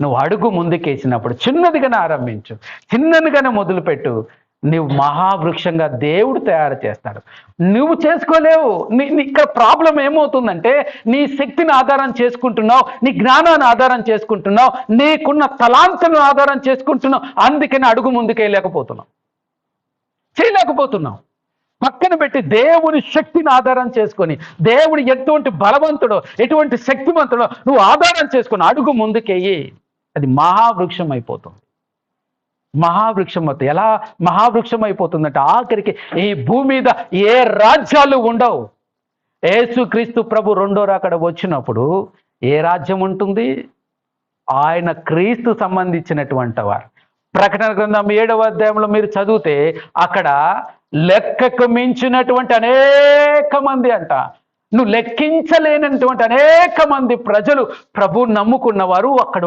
నువ్వు అడుగు ముందుకేసినప్పుడు చిన్నదిగానే ఆరంభించు చిన్నదిగానే మొదలుపెట్టు. నువ్వు మహావృక్షంగా దేవుడు తయారు చేస్తాడు. నువ్వు చేసుకోలేవు. నీ ఇక్కడ ప్రాబ్లం ఏమవుతుందంటే నీ శక్తిని ఆధారం చేసుకుంటున్నావు నీ జ్ఞానాన్ని ఆధారం చేసుకుంటున్నావు నీకున్న తలాంతను ఆధారం చేసుకుంటున్నావు. అందుకని అడుగు ముందుకేయలేకపోతున్నావు. చేయలేకపోతున్నావు. పక్కన పెట్టి దేవుని శక్తిని ఆధారం చేసుకొని దేవుడు ఎటువంటి బలవంతుడో ఎటువంటి శక్తివంతుడో నువ్వు ఆధారం చేసుకొని అడుగు ముందుకేయి. అది మహావృక్షం అయిపోతుంది. మహావృక్షం అవుతుంది ఎలా మహావృక్షం అయిపోతుందంటే ఆఖరికి ఈ భూమి మీద ఏ రాజ్యాలు ఉండవు. యేసుక్రీస్తు ప్రభు రెండో రాకడ వచ్చినప్పుడు ఏ రాజ్యం ఉంటుంది? ఆయన క్రీస్తు సంబంధించినటువంటి వారు. ప్రకటన గ్రంథం ఏడవ అధ్యాయంలో మీరు చదివితే అక్కడ లెక్కకు మించినటువంటి అనేక మంది అంట. నువ్వు లెక్కించలేనటువంటి అనేక మంది ప్రజలు ప్రభు నమ్ముకున్న వారు అక్కడ